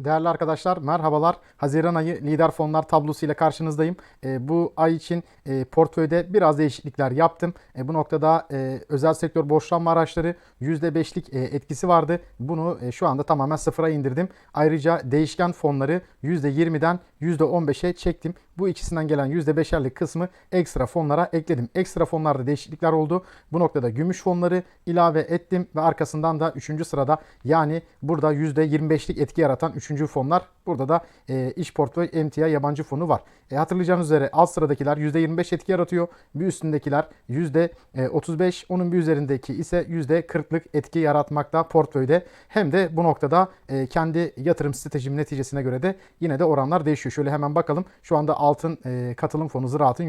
Değerli arkadaşlar merhabalar. Haziran ayı lider fonlar tablosu ile karşınızdayım. E, bu ay için e, portföyde biraz değişiklikler yaptım. E, bu noktada e, özel sektör borçlanma araçları %5'lik e, etkisi vardı. Bunu e, şu anda tamamen sıfıra indirdim. Ayrıca değişken fonları %20'den %15'e çektim. Bu ikisinden gelen %5'erlik kısmı ekstra fonlara ekledim. Ekstra fonlarda değişiklikler oldu. Bu noktada gümüş fonları ilave ettim ve arkasından da 3. sırada yani burada %25'lik etki yaratan 3. fonlar. Burada da e, iş portföy emtia yabancı fonu var. E, hatırlayacağınız üzere alt sıradakiler %25 etki yaratıyor. Bir üstündekiler %35, onun bir üzerindeki ise %40'lık etki yaratmakta portföyde. Hem de bu noktada e, kendi yatırım stratejim neticesine göre de yine de oranlar değişiyor. Şöyle hemen bakalım. Şu anda altın e, katılım fonu ziraatın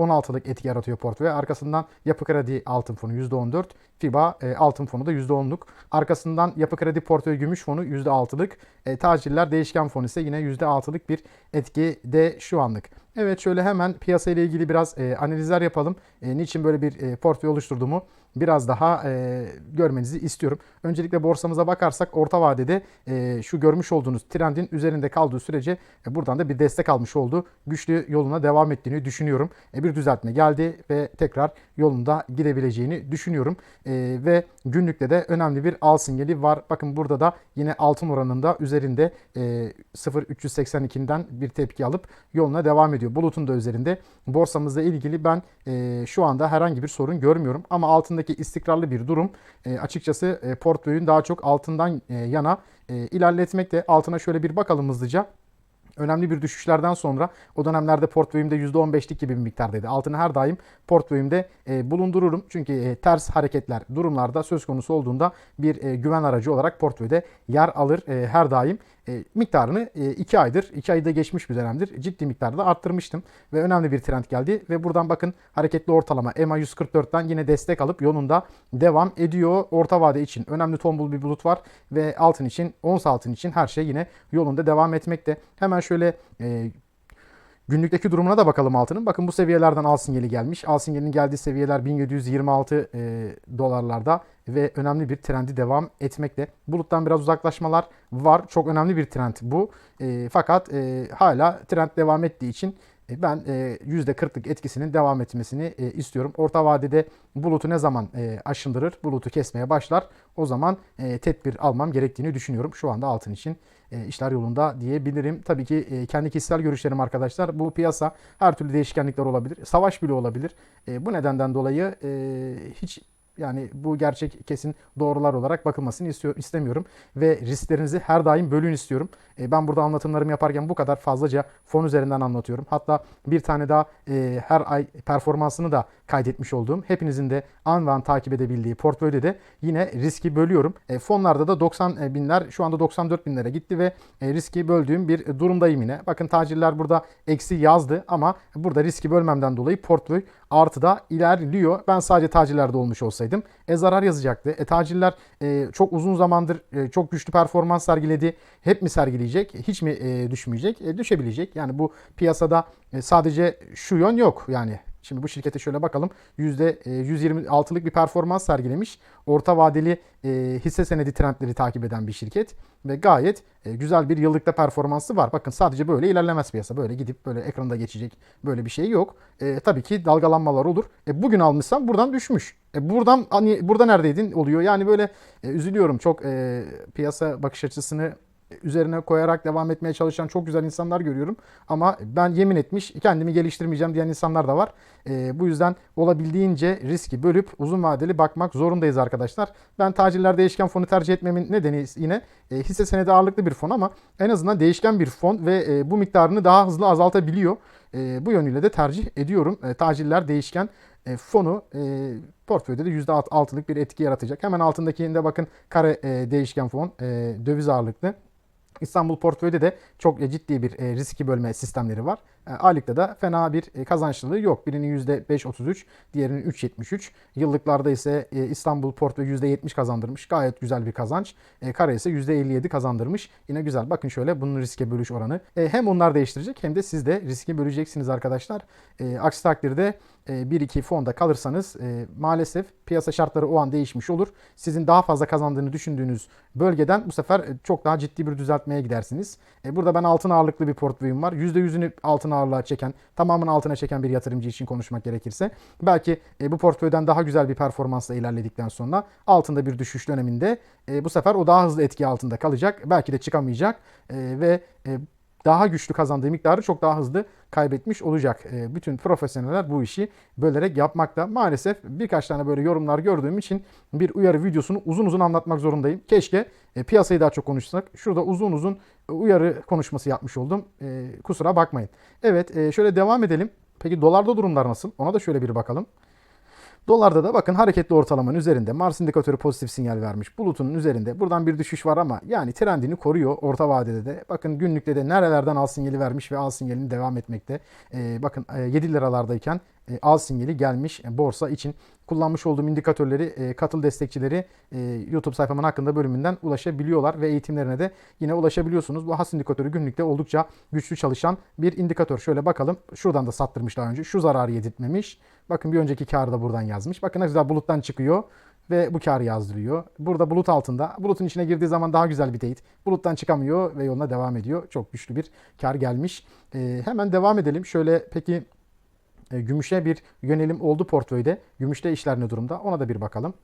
%16'lık etki yaratıyor portföye. Arkasından yapı kredi altın fonu %14. FIBA e, altın fonu da %10'luk. Arkasından yapı kredi portföy gümüş fonu %6'lık. E, tacirler değişken fon ise yine %6'lık bir etkide şu anlık. Evet şöyle hemen piyasa ile ilgili biraz e, analizler yapalım. E, niçin böyle bir e, portföy oluşturduğumu biraz daha e, görmenizi istiyorum. Öncelikle borsamıza bakarsak orta vadede e, şu görmüş olduğunuz trendin üzerinde kaldığı sürece e, buradan da bir destek almış oldu. Güçlü yoluna devam ettiğini düşünüyorum. E, bir düzeltme geldi ve tekrar yolunda gidebileceğini düşünüyorum. E, ve günlükte de önemli bir al sinyali var. Bakın burada da yine altın oranında üzerinde e, 0.382'den bir tepki alıp yoluna devam ediyor. Bulutun da üzerinde. Borsamızla ilgili ben e, şu anda herhangi bir sorun görmüyorum. Ama altındaki istikrarlı bir durum e, açıkçası e, portföyün daha çok altından e, yana e, ilerletmekte. Altına şöyle bir bakalım hızlıca önemli bir düşüşlerden sonra o dönemlerde portföyümde %15'lik gibi bir miktardaydı. Altını her daim portföyümde e, bulundururum. Çünkü e, ters hareketler durumlarda söz konusu olduğunda bir e, güven aracı olarak portföyde yer alır e, her daim. E, miktarını 2 e, aydır, 2 ayda geçmiş bir dönemdir ciddi miktarda arttırmıştım. Ve önemli bir trend geldi. Ve buradan bakın hareketli ortalama EMA 144'ten yine destek alıp yolunda devam ediyor. Orta vade için önemli tombul bir bulut var. Ve altın için, ons altın için her şey yine yolunda devam etmekte. Hemen şöyle e, Günlükteki durumuna da bakalım altının. Bakın bu seviyelerden al sinyali gelmiş. Al sinyalinin geldiği seviyeler 1726 e, dolarlarda ve önemli bir trendi devam etmekte. Buluttan biraz uzaklaşmalar var. Çok önemli bir trend bu. E, fakat e, hala trend devam ettiği için ben e, %40'lık etkisinin devam etmesini e, istiyorum. Orta vadede bulutu ne zaman aşındırır, bulutu kesmeye başlar o zaman tedbir almam gerektiğini düşünüyorum. Şu anda altın için işler yolunda diyebilirim. Tabii ki kendi kişisel görüşlerim arkadaşlar. Bu piyasa her türlü değişkenlikler olabilir. Savaş bile olabilir. Bu nedenden dolayı hiç yani bu gerçek kesin doğrular olarak bakılmasını istiyor, istemiyorum. Ve risklerinizi her daim bölün istiyorum. E, ben burada anlatımlarımı yaparken bu kadar fazlaca fon üzerinden anlatıyorum. Hatta bir tane daha e, her ay performansını da kaydetmiş olduğum, hepinizin de an ve an takip edebildiği portföyde de yine riski bölüyorum. E, fonlarda da 90 binler şu anda 94 binlere gitti ve e, riski böldüğüm bir durumdayım yine. Bakın tacirler burada eksi yazdı ama burada riski bölmemden dolayı portföy artıda ilerliyor. Ben sadece tacirlerde olmuş olsaydım e, zarar yazacaktı. E, tacirler e, çok uzun zamandır e, çok güçlü performans sergiledi. Hep mi sergileyecek? Hiç mi e, düşmeyecek? E, düşebilecek. Yani bu piyasada e, sadece şu yön yok. Yani Şimdi bu şirkete şöyle bakalım. %126'lık e, bir performans sergilemiş. Orta vadeli e, hisse senedi trendleri takip eden bir şirket. Ve gayet e, güzel bir yıllıkta performansı var. Bakın sadece böyle ilerlemez piyasa. Böyle gidip böyle ekranda geçecek böyle bir şey yok. E, tabii ki dalgalanmalar olur. E, bugün almışsam buradan düşmüş. E, buradan hani burada neredeydin oluyor. Yani böyle e, üzülüyorum. Çok e, piyasa bakış açısını üzerine koyarak devam etmeye çalışan çok güzel insanlar görüyorum. Ama ben yemin etmiş kendimi geliştirmeyeceğim diyen insanlar da var. E, bu yüzden olabildiğince riski bölüp uzun vadeli bakmak zorundayız arkadaşlar. Ben tacirler değişken fonu tercih etmemin nedeni yine e, hisse senedi ağırlıklı bir fon ama en azından değişken bir fon ve e, bu miktarını daha hızlı azaltabiliyor. E, bu yönüyle de tercih ediyorum. E, tacirler değişken e, fonu e, portföyde de %6'lık bir etki yaratacak. Hemen altındakinde bakın kare e, değişken fon e, döviz ağırlıklı. İstanbul portföyde de çok ciddi bir e, riski bölme sistemleri var. E, aylıkta da fena bir e, kazançlılığı yok. Birinin %5.33, diğerinin 3.73. Yıllıklarda ise e, İstanbul Portföy %70 kazandırmış. Gayet güzel bir kazanç. E, Kara ise %57 kazandırmış. Yine güzel. Bakın şöyle bunun riske bölüş oranı. Hem onlar değiştirecek hem de siz de riski böleceksiniz arkadaşlar. Aksi takdirde e, 1-2 fonda kalırsanız maalesef piyasa şartları o an değişmiş olur. Sizin daha fazla kazandığını düşündüğünüz bölgeden bu sefer çok daha ciddi bir düzeltmeye gidersiniz. Burada ben altın ağırlıklı bir portföyüm var. %100'ünü altın ağırlığa çeken, tamamını altına çeken bir yatırımcı için konuşmak gerekirse belki e, bu portföyden daha güzel bir performansla ilerledikten sonra altında bir düşüş döneminde e, bu sefer o daha hızlı etki altında kalacak. Belki de çıkamayacak e, ve e, daha güçlü kazandığı miktarı çok daha hızlı kaybetmiş olacak. E, bütün profesyoneller bu işi bölerek yapmakta. Maalesef birkaç tane böyle yorumlar gördüğüm için bir uyarı videosunu uzun uzun anlatmak zorundayım. Keşke e, piyasayı daha çok konuşsak. Şurada uzun uzun e, uyarı konuşması yapmış oldum. E, kusura bakmayın. Evet şöyle devam edelim. Peki dolarda durumlar nasıl? Ona da şöyle bir bakalım. Dolarda da bakın hareketli ortalamanın üzerinde. Mars indikatörü pozitif sinyal vermiş. Bulutunun üzerinde. Buradan bir düşüş var ama yani trendini koruyor orta vadede de. Bakın günlükte de nerelerden al sinyali vermiş ve al sinyalini devam etmekte. Ee, bakın e, 7 liralardayken e, al sinyali gelmiş e, borsa için. Kullanmış olduğum indikatörleri e, katıl destekçileri YouTube sayfamın hakkında bölümünden ulaşabiliyorlar ve eğitimlerine de yine ulaşabiliyorsunuz. Bu has indikatörü günlükte oldukça güçlü çalışan bir indikatör. Şöyle bakalım. Şuradan da sattırmış daha önce. Şu zararı yedirtmemiş. Bakın bir önceki karı da buradan yazmış. Bakın ne güzel buluttan çıkıyor ve bu karı yazdırıyor. Burada bulut altında. Bulutun içine girdiği zaman daha güzel bir teyit. Buluttan çıkamıyor ve yoluna devam ediyor. Çok güçlü bir kar gelmiş. E, hemen devam edelim. Şöyle peki e, gümüşe bir yönelim oldu portföyde. Gümüşte işler ne durumda? Ona da bir bakalım.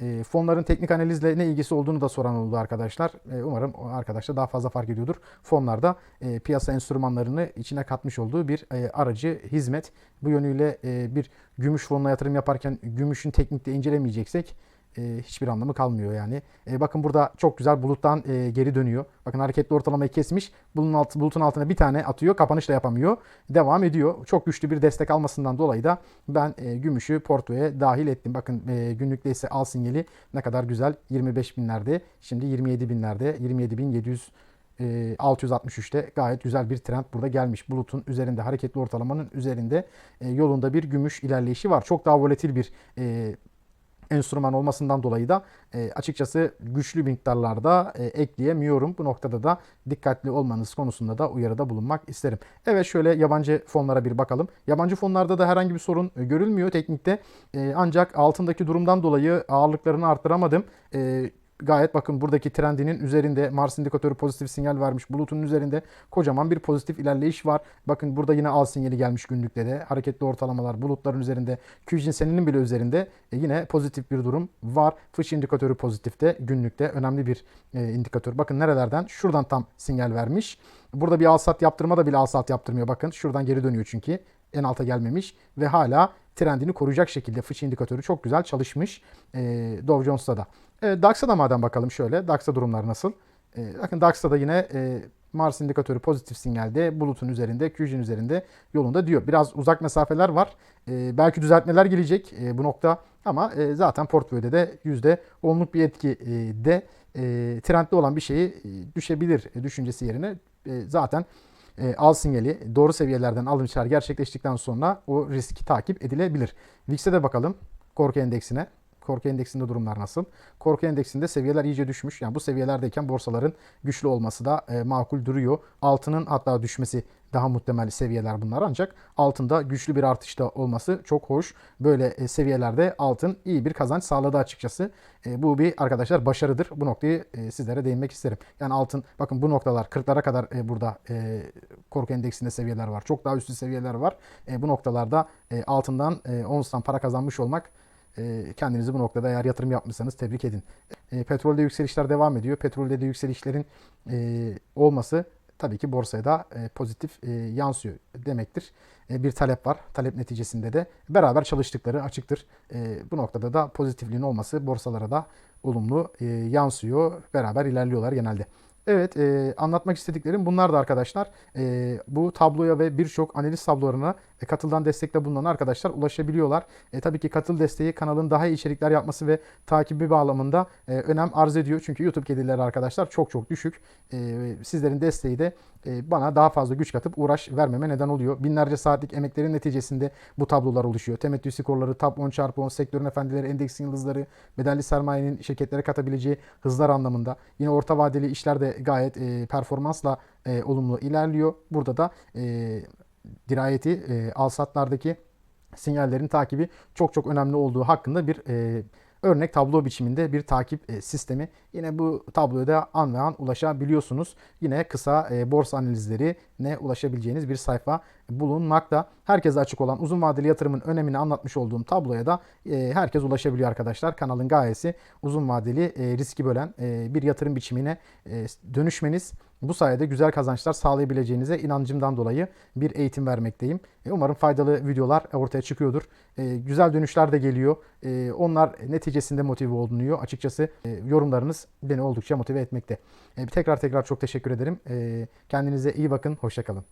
E, fonların teknik analizle ne ilgisi olduğunu da soran oldu arkadaşlar. E, umarım arkadaşlar daha fazla fark ediyordur. Fonlarda e, piyasa enstrümanlarını içine katmış olduğu bir aracı hizmet. Bu yönüyle bir gümüş fonuna yatırım yaparken gümüşün teknikte incelemeyeceksek e, hiçbir anlamı kalmıyor yani. E, bakın burada çok güzel buluttan e, geri dönüyor. Bakın hareketli ortalamayı kesmiş. Bulutun, alt, bulutun altına bir tane atıyor. Kapanış da yapamıyor. Devam ediyor. Çok güçlü bir destek almasından dolayı da ben e, gümüşü portföye dahil ettim. Bakın e, günlükte ise al sinyali ne kadar güzel. 25 binlerde. Şimdi 27 binlerde. 27 bin 700 e, 663'te gayet güzel bir trend burada gelmiş. Bulutun üzerinde hareketli ortalamanın üzerinde e, yolunda bir gümüş ilerleyişi var. Çok daha volatil bir e, enstrüman olmasından dolayı da e, açıkçası güçlü miktarlarda e, ekleyemiyorum. Bu noktada da dikkatli olmanız konusunda da uyarıda bulunmak isterim. Evet şöyle yabancı fonlara bir bakalım. Yabancı fonlarda da herhangi bir sorun e, görülmüyor teknikte. E, ancak altındaki durumdan dolayı ağırlıklarını arttıramadım. E, gayet bakın buradaki trendinin üzerinde Mars indikatörü pozitif sinyal vermiş. Bulutun üzerinde kocaman bir pozitif ilerleyiş var. Bakın burada yine al sinyali gelmiş günlükte de. Hareketli ortalamalar bulutların üzerinde. Qjin seninin bile üzerinde e, yine pozitif bir durum var. Fış indikatörü pozitifte günlükte önemli bir e, indikatör. Bakın nerelerden? Şuradan tam sinyal vermiş. Burada bir al sat yaptırma da bile al sat yaptırmıyor. Bakın şuradan geri dönüyor çünkü. En alta gelmemiş ve hala trendini koruyacak şekilde fıç indikatörü çok güzel çalışmış e, Dow Jones'ta da. E, DAX'a da madem bakalım şöyle. DAX'ta durumlar nasıl? E, bakın DAX'ta da yine e, Mars indikatörü pozitif sinyalde, bulutun üzerinde, QG'nin üzerinde yolunda diyor. Biraz uzak mesafeler var. E, belki düzeltmeler gelecek e, bu nokta ama e, zaten portföyde de %10'luk bir etki e, de e, trendli olan bir şeyi e, düşebilir e, düşüncesi yerine e, zaten e, al sinyali doğru seviyelerden alınışlar gerçekleştikten sonra o riski takip edilebilir. VIX'e de bakalım korku endeksine. Korku endeksinde durumlar nasıl? Korku endeksinde seviyeler iyice düşmüş. Yani bu seviyelerdeyken borsaların güçlü olması da e, makul duruyor. Altının hatta düşmesi daha muhtemel seviyeler bunlar ancak altında güçlü bir artışta olması çok hoş. Böyle e, seviyelerde altın iyi bir kazanç sağladı açıkçası. E, bu bir arkadaşlar başarıdır. Bu noktayı e, sizlere değinmek isterim. Yani altın bakın bu noktalar 40'lara kadar burada korku endeksinde seviyeler var. Çok daha üstü seviyeler var. Bu noktalarda altından onstan para kazanmış olmak kendinizi bu noktada eğer yatırım yapmışsanız tebrik edin. E, petrolde yükselişler devam ediyor. Petrolde de yükselişlerin e, olması tabii ki borsaya da pozitif yansıyor demektir. Bir talep var. Talep neticesinde de beraber çalıştıkları açıktır. Bu noktada da pozitifliğin olması borsalara da olumlu yansıyor. Beraber ilerliyorlar genelde. Evet e, anlatmak istediklerim bunlar da arkadaşlar. E, bu tabloya ve birçok analiz tablolarına e, katıldan destekte bulunan arkadaşlar ulaşabiliyorlar. E, tabii ki katıl desteği kanalın daha iyi içerikler yapması ve takibi bağlamında e, önem arz ediyor. Çünkü YouTube gelirleri arkadaşlar çok çok düşük. E, sizlerin desteği de e, bana daha fazla güç katıp uğraş vermeme neden oluyor. Binlerce saatlik emeklerin neticesinde bu tablolar oluşuyor. Temettü skorları, TAP 10 çarpı 10, sektörün efendileri, endeksin yıldızları, bedelli sermayenin şirketlere katabileceği hızlar anlamında. Yine orta vadeli işler de gayet e, performansla e, olumlu ilerliyor. Burada da e, dirayeti, e, alsatlardaki sinyallerin takibi çok çok önemli olduğu hakkında bir e, örnek tablo biçiminde bir takip e, sistemi. Yine bu tabloya da an ve an ulaşabiliyorsunuz. Yine kısa e, borsa analizleri ne ulaşabileceğiniz bir sayfa bulunmakta. Herkese açık olan uzun vadeli yatırımın önemini anlatmış olduğum tabloya da e, herkes ulaşabiliyor arkadaşlar. Kanalın gayesi uzun vadeli e, riski bölen e, bir yatırım biçimine e, dönüşmeniz. Bu sayede güzel kazançlar sağlayabileceğinize inancımdan dolayı bir eğitim vermekteyim. E, Umarım faydalı videolar ortaya çıkıyordur. E, Güzel dönüşler de geliyor. E, Onlar neticesinde motive olunuyor. Açıkçası yorumlarınız beni oldukça motive etmekte. Tekrar tekrar çok teşekkür ederim. Kendinize iyi bakın. Hoşçakalın.